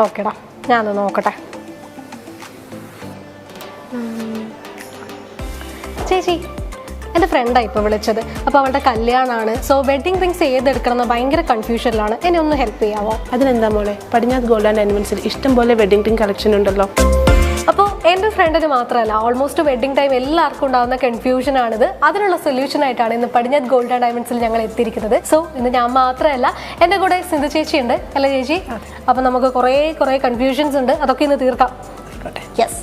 ഓക്കെടാ ഞാനൊന്ന് നോക്കട്ടെ. ചേച്ചി എന്റെ ഫ്രണ്ടാണ് ഇപ്പോൾ വിളിച്ചത്. അപ്പോൾ അവളുടെ കല്യാണമാണ് സോ വെഡിങ് റിങ്സ് ഏതെടുക്കണം എന്ന് ഭയങ്കര കൺഫ്യൂഷനിലാണ് എന്നെ ഒന്ന് ഹെൽപ്പ് ചെയ്യാമോ അതിനെന്താ മോളെ? പടിഞ്ഞാറ് ഗോൾഡ് ആൻഡ് ആനിമൽസിൽ ഇഷ്ടം പോലെ വെഡിങ് റിംഗ് കളക്ഷൻ ഉണ്ടല്ലോ. അപ്പോൾ എന്റെ ഫ്രണ്ടിന് മാത്രമല്ല ഓൾമോസ്റ്റ് വെഡിങ് ടൈം എല്ലാവർക്കും ഉണ്ടാകുന്ന കൺഫ്യൂഷൻ ആണിത്. അതിനുള്ള സൊല്യൂഷൻ ആയിട്ടാണ് ഇന്ന് പടിഞ്ഞാത് ഗോൾഡ് ആൻഡ് ഡയമണ്ട്സിൽ ഞങ്ങൾ എത്തിയിരിക്കുന്നത്. സോ ഇന്ന് ഞാൻ മാത്രമല്ല എന്റെ കൂടെ സിന്ധു ചേച്ചി ഉണ്ട്. അല്ലേ ചേച്ചി? അപ്പം നമുക്ക് കുറേ കുറേ കൺഫ്യൂഷൻസ് ഉണ്ട്. അതൊക്കെ ഇന്ന് തീർക്കാം. യെസ്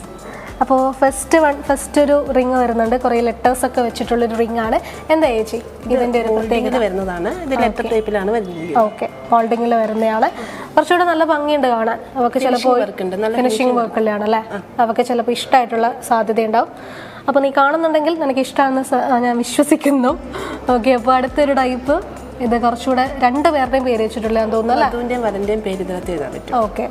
അപ്പോൾ ഫസ്റ്റ് വൺ ഫസ്റ്റ് ഒരു റിങ് വരുന്നുണ്ട്. കുറേ ലെറ്റേഴ്സ് ഒക്കെ വെച്ചിട്ടുള്ളൊരു റിംഗ് ആണ്. എന്താ ചേച്ചി? ഇതിന്റെ ഒരു പ്രത്യേകത? വരുന്നതാണ്. ഇത് ലെറ്റർ ടൈപ്പിലാണ് വരുന്നത്. ഓക്കെ ഹോൾഡിങ്ങിൽ വരുന്നയാൾ. കുറച്ചുകൂടെ നല്ല ഭംഗിയുണ്ട് കാണാൻ. അവർക്ക് ചിലപ്പോൾ ഫിനിഷിംഗ് വർക്ക് ഉള്ളതാണ് അല്ലേ അവർക്ക് ചിലപ്പോൾ ഇഷ്ടമായിട്ടുള്ള സാധ്യതയുണ്ടാവും. അപ്പോൾ നീ കാണുന്നുണ്ടെങ്കിൽ നിനക്ക് ഇഷ്ടമാണെന്ന് ഞാൻ വിശ്വസിക്കുന്നു. ഓക്കെ അപ്പോൾ അടുത്തൊരു ടൈപ്പ് ഇത് കുറച്ചുകൂടെ രണ്ട് പേരുടെയും പേര് വെച്ചിട്ടുള്ളതാന്ന് തോന്നുന്നു വരന്റെയും പേര് ഇതിനകത്ത് എഴുതാൻ പറ്റും. ഓക്കെ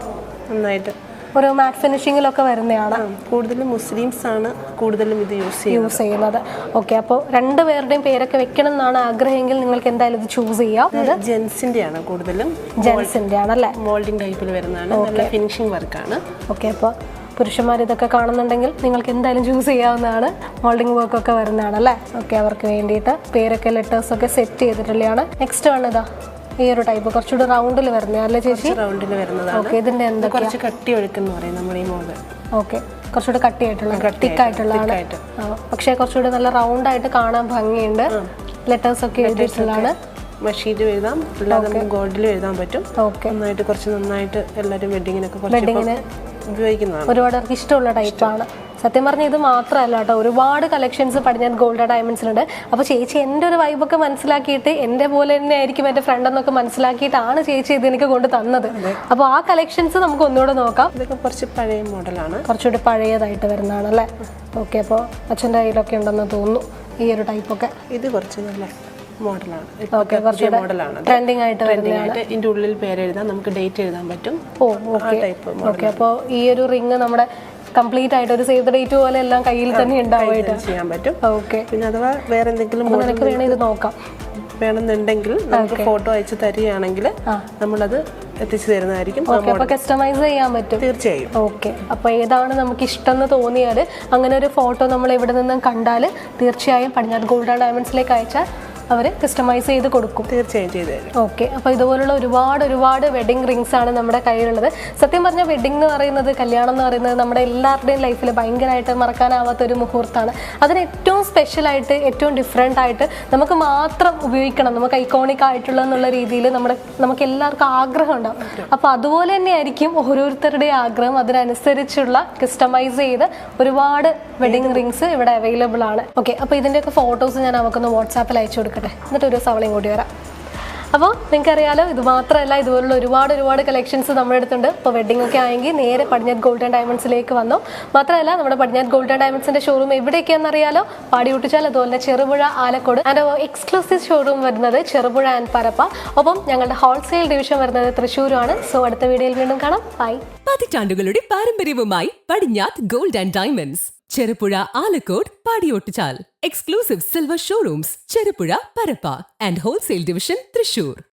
നന്നായിട്ട്. ഒരു മാറ്റ് ഫിനിഷിങ്ങിലൊക്കെ വരുന്നതാണ് കൂടുതലും മുസ്ലിംസ് ആണ് കൂടുതലും ഇത് യൂസ് ചെയ്യുന്നത്. യൂസ് ചെയ്യുന്നത്. ഓക്കെ അപ്പോൾ രണ്ട് പേരുടെയും പേരൊക്കെ വെക്കണം എന്നാണ് ആഗ്രഹമെങ്കിൽ നിങ്ങൾക്ക് എന്തായാലും ഇത് ചൂസ് ചെയ്യാം. ജെൻസിന്റെ ആണ് കൂടുതലും. ജെൻസിന്റെ ആണല്ലേ മോൾഡിംഗ് ടൈപ്പിൽ വരുന്നതാണ്. നല്ല ഫിനിഷിംഗ് വർക്കാണ് ഓക്കെ അപ്പോൾ പുരുഷന്മാർ ഇതൊക്കെ കാണുന്നുണ്ടെങ്കിൽ നിങ്ങൾക്ക് എന്തായാലും ചൂസ് ചെയ്യാവുന്നതാണ്. മോൾഡിംഗ് വർക്ക് ഒക്കെ വരുന്നതാണ് അല്ലേ ഓക്കെ അവർക്ക് വേണ്ടിയിട്ട് പേരൊക്കെ ലെറ്റേഴ്സ് ഒക്കെ സെറ്റ് ചെയ്തിട്ടുള്ളതാണ്. നെക്സ്റ്റ് ഇതാ. ഈ ഒരു ടൈപ്പ് കുറച്ചുകൂടി റൗണ്ടിൽ വരുന്നത് അല്ലേ ചേച്ചി? റൗണ്ടിൽ വരുന്നതാണ്. ഓക്കെ ഇതിന്റെ എന്താ കുറച്ച് കട്ടി ഒഴുക്കെന്ന് പറയും നമ്മുടെ ഈ മോഡൽ ഓക്കെ കുറച്ചുകൂടി കട്ടിയായിട്ടുള്ള തിക്കായിട്ടുള്ളതാണ് പക്ഷെ കുറച്ചുകൂടി നല്ല റൗണ്ട് ആയിട്ട് കാണാൻ ഭംഗിയുണ്ട്. ലെറ്റേഴ്സ് ഒക്കെ എഴുതിയിട്ടുള്ളതാണ്. മഷീലും എഴുതാം. അല്ലാതെ നമുക്ക് ഗോൾഡിലും എഴുതാൻ പറ്റും. ഓക്കെ നന്നായിട്ട് കുറച്ച് നന്നായിട്ട് എല്ലാവരും വെഡിങ്ങിനൊക്കെ വെഡിങ്ങിന് ഉപയോഗിക്കുന്നതാണ്. ഒരുപാട് പേർക്ക് ഇഷ്ടമുള്ള ടൈപ്പാണ് സത്യം പറഞ്ഞാൽ ഇത് മാത്രമല്ല കേട്ടോ. ഒരുപാട് കളക്ഷൻസ് പടിഞ്ഞാറ് ഗോൾഡ് ഡയമണ്ട്സിലുണ്ട് അപ്പോൾ ചേച്ചി എന്റെ ഒരു വൈബൊക്കെ മനസ്സിലാക്കിയിട്ട് എന്റെ പോലെ തന്നെ ആയിരിക്കും എന്റെ ഫ്രണ്ട് എന്നൊക്കെ മനസ്സിലാക്കിയിട്ടാണ് ചേച്ചി ഇത് എനിക്ക് കൊണ്ട് തന്നത്. അപ്പോൾ ആ കളക്ഷൻസ് നമുക്ക് ഒന്നുകൂടെ നോക്കാം. ഇതൊക്കെ കുറച്ച് പഴയ മോഡലാണ്. കുറച്ചുകൂടി പഴയതായിട്ട് വരുന്നതാണ് അല്ലേ ഓക്കെ അപ്പോൾ അച്ഛന്റെ കയ്യിലൊക്കെ ഉണ്ടെന്ന് തോന്നുന്നു ഈ ഒരു ടൈപ്പൊക്കെ ഇത് കുറച്ച് നല്ല മോഡലാണ്. മോഡലാണ്. ട്രെൻഡിങ് ആയിട്ട് ട്രെൻഡിങ് ആയിട്ട് ഇതിന്റെ ഉള്ളിൽ പേര് എഴുതാം നമുക്ക് ഡേറ്റ് എഴുതാൻ പറ്റും. ഓ ഓക്കെ അപ്പോൾ ഈ ഒരു റിങ് നമ്മുടെ കംപ്ലീറ്റ് ആയിട്ട് ഒരു സേവ് ദ ഡേറ്റ് പോലെ എല്ലാം കയ്യിൽ തന്നെ ഉണ്ടാവുമായിട്ട്. ചെയ്യാൻ പറ്റും. ഓക്കെ പിന്നെ അഥവാ വേറെ എന്തെങ്കിലും നിനക്ക് വേണേൽ ഇത് നോക്കാം. വേണമെന്നുണ്ടെങ്കിൽ നമുക്ക് ഫോട്ടോ അയച്ചു തരികയാണെങ്കിൽ നമ്മളത് എത്തിച്ചു തരുന്നതായിരിക്കും. കസ്റ്റമൈസ് ചെയ്യാൻ പറ്റും. തീർച്ചയായും. ഓക്കെ അപ്പോൾ ഏതാണ് നമുക്ക് ഇഷ്ടം എന്ന് തോന്നിയാൽ അങ്ങനെ ഒരു ഫോട്ടോ നമ്മൾ ഇവിടെ നിന്നും കണ്ടാൽ തീർച്ചയായും പടിഞ്ഞാറ് ഗോൾഡ് ആൻഡ് ഡയമണ്ട്സിലേക്ക് അയച്ചാൽ അവർ കസ്റ്റമൈസ് ചെയ്ത് കൊടുക്കും. തീർച്ചയായും ചെയ്തു തരും. ഓക്കെ അപ്പോൾ ഇതുപോലുള്ള ഒരുപാട് ഒരുപാട് വെഡിങ് റിങ്സ് ആണ് നമ്മുടെ കയ്യിലുള്ളത്. സത്യം പറഞ്ഞാൽ വെഡിങ് എന്ന് പറയുന്നത് കല്യാണം എന്ന് പറയുന്നത് നമ്മുടെ എല്ലാവരുടെയും ലൈഫിൽ ഭയങ്കരമായിട്ട് മറക്കാനാവാത്ത ഒരു മുഹൂർത്തമാണ്. അതിന് ഏറ്റവും സ്പെഷ്യലായിട്ട് ഏറ്റവും ഡിഫറെന്റ് ആയിട്ട് നമുക്ക് മാത്രം ഉപയോഗിക്കണം. നമുക്ക് ഐക്കോണിക് ആയിട്ടുള്ള എന്നുള്ള രീതിയിൽ നമ്മുടെ നമുക്ക് എല്ലാവർക്കും ആഗ്രഹം ഉണ്ടാവും. അപ്പോൾ അതുപോലെ തന്നെ ആയിരിക്കും ഓരോരുത്തരുടെ ആഗ്രഹം. അതിനനുസരിച്ചുള്ള കസ്റ്റമൈസ് ചെയ്ത് ഒരുപാട് വെഡിങ് റിങ്സ് ഇവിടെ അവൈലബിൾ ആണ്. ഓക്കെ അപ്പോൾ ഇതിന്റെയൊക്കെ ഫോട്ടോസ് ഞാൻ അവർക്കൊന്ന് വാട്സാപ്പിൽ അയച്ചു കൊടുക്കട്ടെ. എന്നിട്ട് ഒരു ദിവസം അവളെയും കൂടി വരാം. അപ്പോൾ നിങ്ങൾക്കറിയാലോ ഇത് മാത്രമല്ല ഇതുപോലുള്ള ഒരുപാട് ഒരുപാട് കളക്ഷൻസ് നമ്മുടെ അടുത്തുണ്ട്. ഇപ്പോൾ വെഡിങ് ഒക്കെ ആയെങ്കിൽ നേരെ പടിഞ്ഞാത് ഗോൾഡ് ആൻഡ് ഡയമണ്ട്സിലേക്ക് വന്നു. മാത്രമല്ല നമ്മുടെ പടിഞ്ഞാത് ഗോൾഡ് ആൻഡ് ഡയമണ്ട്സിന്റെ ഷോറൂം എവിടെയൊക്കെയാണെന്ന് അറിയാലോ? പാടിയൊട്ടിച്ചാൽ അതുപോലെ Cherupuzha Alakode. And exclusive showroom വരുന്നത് ചെറുപുഴ ആൻഡ് പരപ്പ. ഒപ്പം ഞങ്ങളുടെ ഹോൾസെയിൽ ഡിവിഷൻ വരുന്നത് തൃശ്ശൂരുമാണ്. സോ അടുത്ത വീഡിയോയിൽ വീണ്ടും കാണാം. ബൈ പതിറ്റാണ്ടുകളുടെ പാരമ്പര്യവുമായി Padinjath gold and diamonds Cherupuzha Alakode Padiyottuchal exclusive silver showrooms Cherupuzha Parappa and wholesale division Thrissur.